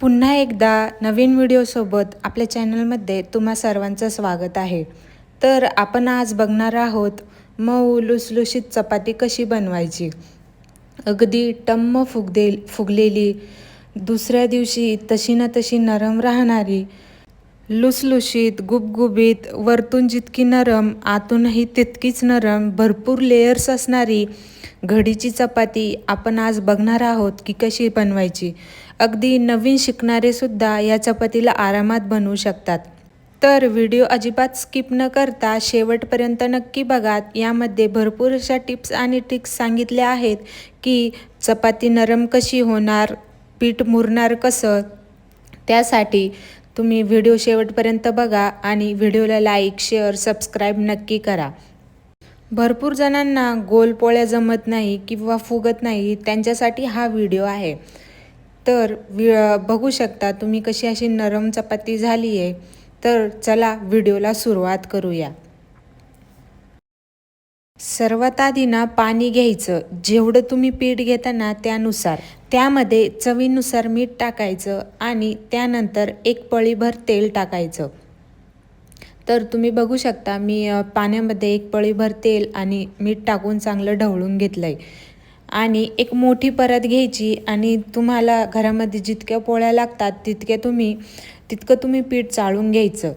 पुन्हा एकदा नवीन व्हिडिओसोबत आपल्या चॅनलमध्ये तुम्हा सर्वांचं स्वागत आहे. तर आपण आज बघणार आहोत मऊ लुसलुशीत चपाती कशी बनवायची? अगदी टम्म फुगदे फुगलेली दुसऱ्या दिवशी तशी ना तशी नरम राहणारी लुसलुशीत गुबगुबीत वरतून जितकी नरम आतूनही तितकीच नरम भरपूर लेयर्स असणारी घडीची चपाती आपण आज बघणार आहोत की कशी बनवायची. अगदी नवीन शिकणारेसुद्धा या चपातीला आरामात बनवू शकतात. तर व्हिडिओ अजिबात स्किप न करता शेवटपर्यंत नक्की बघा. यामध्ये भरपूर अशा टिप्स आणि ट्रिक्स सांगितल्या आहेत की चपाती नरम कशी होणार पीठ मुरणार कसं त्यासाठी तुम्ही व्हिडिओ शेवटपर्यंत बघा आणि व्हिडिओला लाईक शेअर सबस्क्राईब नक्की करा. भरपूर जणांना गोलपोळ्या जमत नाही किंवा फुगत नाही त्यांच्यासाठी हा व्हिडिओ आहे. तर वि बघू शकता तुम्ही कशी अशी नरम चपाती झाली आहे. तर चला व्हिडिओला सुरुवात करूया. सर्वात आधी ना पाणी घ्यायचं. जेवढं तुम्ही पीठ घेता ना त्यानुसार. त्यामध्ये चवीनुसार मीठ टाकायचं आणि त्यानंतर एक पळीभर तेल टाकायचं. तर तुम्ही बघू शकता मी पाण्यामध्ये एक पळीभर तेल आणि मीठ टाकून चांगलं ढवळून घेतलं आहे आणि एक मोठी परत घ्यायची आणि तुम्हाला घरामध्ये जितक्या पोळ्या लागतात तितक्या तुम्ही तितकं तुम्ही पीठ चाळून घ्यायचं.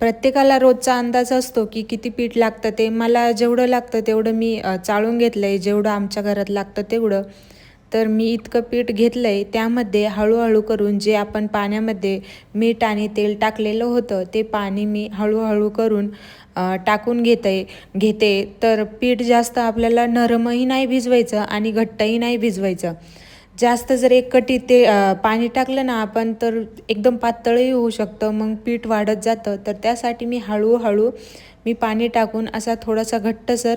प्रत्येकाला रोजचा अंदाज असतो की किती पीठ लागतं ते. मला जेवढं लागतं तेवढं मी चाळून घेतलं आहे जेवढं आमच्या घरात लागतं तेवढं. तर मी इतकं पीठ घेतलं आहे त्यामध्ये हळूहळू करून जे आपण पाण्यामध्ये मीठ आणि तेल टाकलेलं होतं ते पाणी मी हळूहळू करून टाकून घेते घेते. तर पीठ जास्त आपल्याला नरमही नाही भिजवायचं आणि घट्टही नाही भिजवायचं. जास्त जर एक कटी ते पाणी टाकलं ना आपण तर एकदम पातळही होऊ शकतं मग पीठ वाढत जातं. तर त्यासाठी मी हळूहळू मी पाणी टाकून असा थोडासा घट्टसर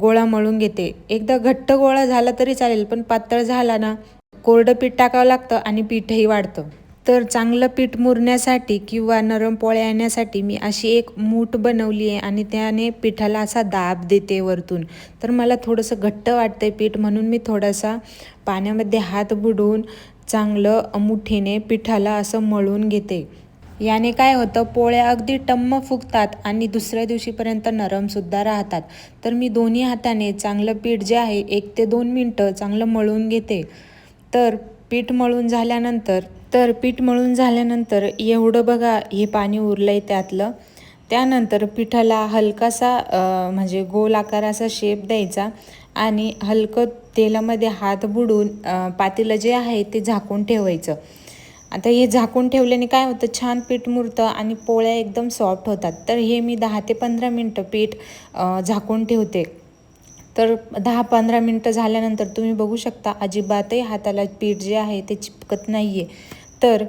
गोळा मळून घेते. एकदा घट्ट गोळा झाला तरी चालेल पण पातळ झाला ना कोरडं पीठ टाकावं लागतं आणि पीठही वाढतं. तर चांगलं पीठ मुरण्यासाठी किंवा नरम पोळ्या येण्यासाठी मी अशी एक मूठ बनवली आहे आणि त्याने पिठाला असा दाब देते वरतून. तर मला थोडंसं घट्ट वाटतं आहे पीठ म्हणून मी थोडासा पाण्यामध्ये हात बुडवून चांगलं मुठीने पिठाला असं मळून घेते. याने काय होतं पोळ्या अगदी टम्म फुगतात आणि दुसऱ्या दिवशीपर्यंत नरमसुद्धा राहतात. तर मी दोन्ही हाताने चांगलं पीठ जे आहे एक ते दोन मिनटं चांगलं मळून घेते. तर पीठ मळून झाल्यानंतर तर पीठ मळून झाल्यानंतर एवढं बघा हे पाणी उरलं आहे त्यातलं. त्यानंतर पिठाला हलकासा म्हणजे गोल आकाराचा शेप द्यायचा आणि हलकं तेलामध्ये हात बुडून पातेलं जे आहे ते झाकून ठेवायचं. आता हे झाकून ठेवल्याने काय होतं? छान पीठ मुरतं आणि पोळ्या एकदम सॉफ्ट होतात. तर हे मी दहा ते पंधरा मिनटं पीठ झाकून ठेवते. तर दहा पंधरा मिनटं झाल्यानंतर तुम्ही बघू शकता अजिबातही हाताला पीठ जे आहे ते चिपकत नाही आहे तर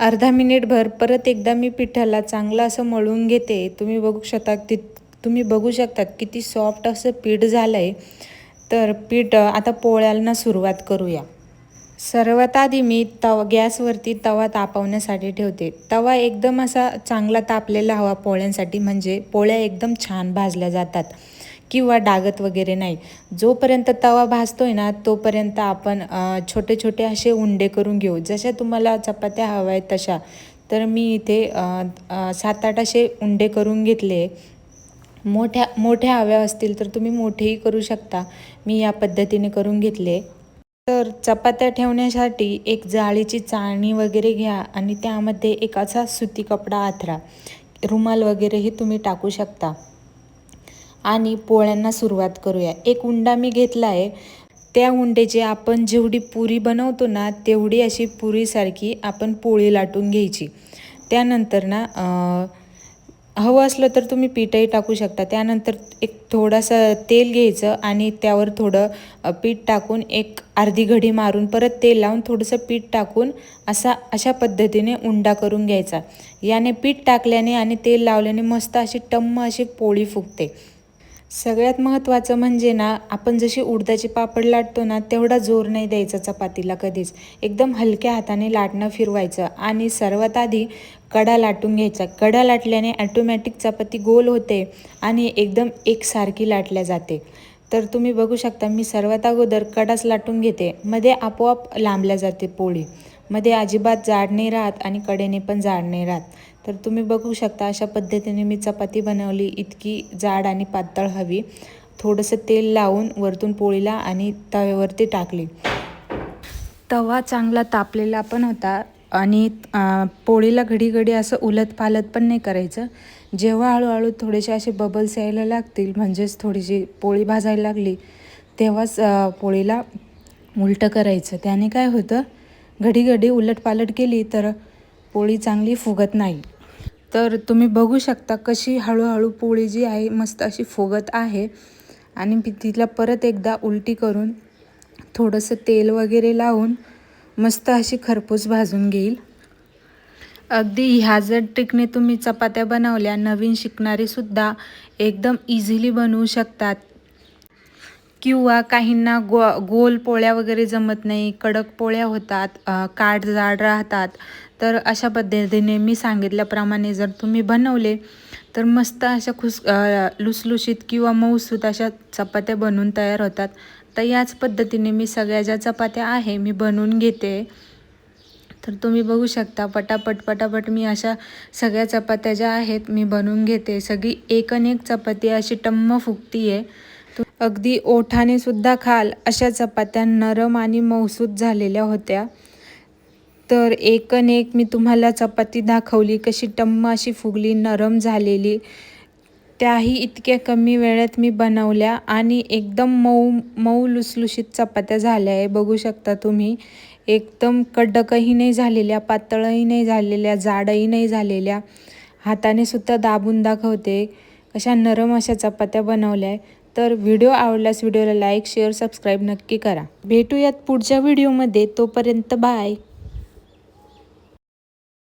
अर्धा मिनिटभर परत एकदा मी पिठाला चांगलं असं मळून घेते. तुम्ही बघू शकता ति तुम्ही बघू शकतात किती सॉफ्ट असं पीठ झालं आहे तर पीठ आता पोळ्याला सुरुवात करूया. सर्वात आधी मी तवा गॅसवरती तवा तापवण्यासाठी ठेवते. तवा एकदम असा चांगला तापलेला हवा पोळ्यांसाठी म्हणजे पोळ्या एकदम छान भाजल्या जातात किंवा डागत वगैरे नाही. जोपर्यंत तवा भाजतो आहे ना तोपर्यंत आपण छोटे छोटे असे उंडे करून घेऊ. जशा तुम्हाला चपात्या हव्या आहेत तशा. तर मी इथे सात आठ असे उंडे करून घेतले. मोठ्या मोठ्या हव्या असतील तर तुम्ही मोठेही करू शकता. मी या पद्धतीने करून घेतले. तर चपात्या ठेवण्यासाठी एक जाळीची चाळणी वगैरे घ्या आणि त्यामध्ये एक असा सुती कपडा आथरा रुमाल वगैरेही तुम्ही टाकू शकता. आणि पोळ्यांना सुरुवात करूया. एक उंडा मी घेतला आहे त्या उंडेची आपण जेवढी पुरी बनवतो ना तेवढी अशी पुरीसारखी आपण पोळी लाटून घ्यायची. त्यानंतर ना हवं असलं तर तुम्ही पीठही टाकू शकता. त्यानंतर एक थोडासा तेल घ्यायचं आणि त्यावर थोडं पीठ टाकून एक अर्धी घडी मारून परत तेल लावून थोडंसं पीठ टाकून असा अशा पद्धतीने उंडा करून घ्यायचा. याने पीठ टाकल्याने आणि तेल लावल्याने मस्त अशी टम्म अशी पोळी फुगते. सगळ्यात महत्त्वाचं म्हणजे ना आपण जशी उडदाची पापड लाटतो ना तेवढा जोर नाही द्यायचा चपातीला कधीच. एकदम हलक्या हाताने लाटणं फिरवायचं आणि सर्वात आधी कडा लाटून घ्यायचा. कडा लाटल्याने ॲटोमॅटिक चपाती गोल होते आणि एकदम एकसारखी लाटल्या जाते. तर तुम्ही बघू शकता मी सर्वात अगोदर कडास लाटून घेते. मध्ये आपोआप लांबल्या जाते पोळी. मध्ये अजिबात जाड नाही राहत आणि कडेने पण जाड नाही राहत. तर तुम्ही बघू शकता अशा पद्धतीने मी चपाती बनवली इतकी जाड आणि पातळ हवी. थोडंसं तेल लावून वरतून पोळीला आणि तव्यावरती टाकली. तवा चांगला तापलेला पण होता. आणि पोळीला घडी घडी असं उलत पालत पण नाही करायचं. जेव्हा हळूहळू थोडेसे असे बबल्स यायला लागतील म्हणजेच थोडीशी पोळी भाजायला लागली तेव्हाच पोळीला उलटं करायचं. त्याने काय होतं? घडी घडी उलटपालट केली तर पोळी चांगली फुगत नाही. तर तुम्ही बघू शकता कशी हळूहळू पोळी जी आहे मस्त अशी फुगत आहे. आणि मी तिला परत एकदा उलटी करून थोडंसं तेल वगैरे लावून मस्त अशी खरपूस भाजून घेईल. अगदी ह्या जर ट्रिकने तुम्ही चपात्या बनवल्या नवीन शिकणारेसुद्धा एकदम इझिली बनवू शकतात. किंवा काहींना गो गोल पोळ्या वगैरे जमत नाही कडक पोळ्या होतात काट जाड राहतात. तर अशा पद्धतीने मी सांगितल्याप्रमाणे जर तुम्ही बनवले तर मस्त अशा खुस लुसलुशीत किंवा मऊसूत अशा चपात्या बनवून तयार होतात. तर याच पद्धतीने मी सगळ्या ज्या चपात्या आहे मी बनवून घेते. तर तुम्ही बघू शकता पटापट पटापट मी अशा सगळ्या चपात्या ज्या आहेत मी बनवून घेते. सगळी एकन एक चपाती अशी टम्म फुगती आहे तू अगदी ओठाने सुद्धा खाल अशा चपात्या नरम आणि मऊसूत झालेल्या होत्या. तर एकनेक मी तुम्हाला चपाती दाखवली कशी टम्म अशी फुगली नरम झालेली. त्याही इतक्या कमी वेळेत मी बनवल्या आणि एकदम मऊ मऊ लुसलुशीत चपात्या झाल्या आहे. बघू शकता तुम्ही एकदम कडकही नाही झालेल्या पातळही नाही झालेल्या जाडही नाही झालेल्या. हाताने सुद्धा दाबून दाखवते कशा नरम अशा चपात्या बनवल्या आहे. तर व्हिडिओ आवडल्यास व्हिडिओला लाईक शेअर सबस्क्राईब नक्की करा. भेटूयात पुढच्या व्हिडिओमध्ये तोपर्यंत बाय.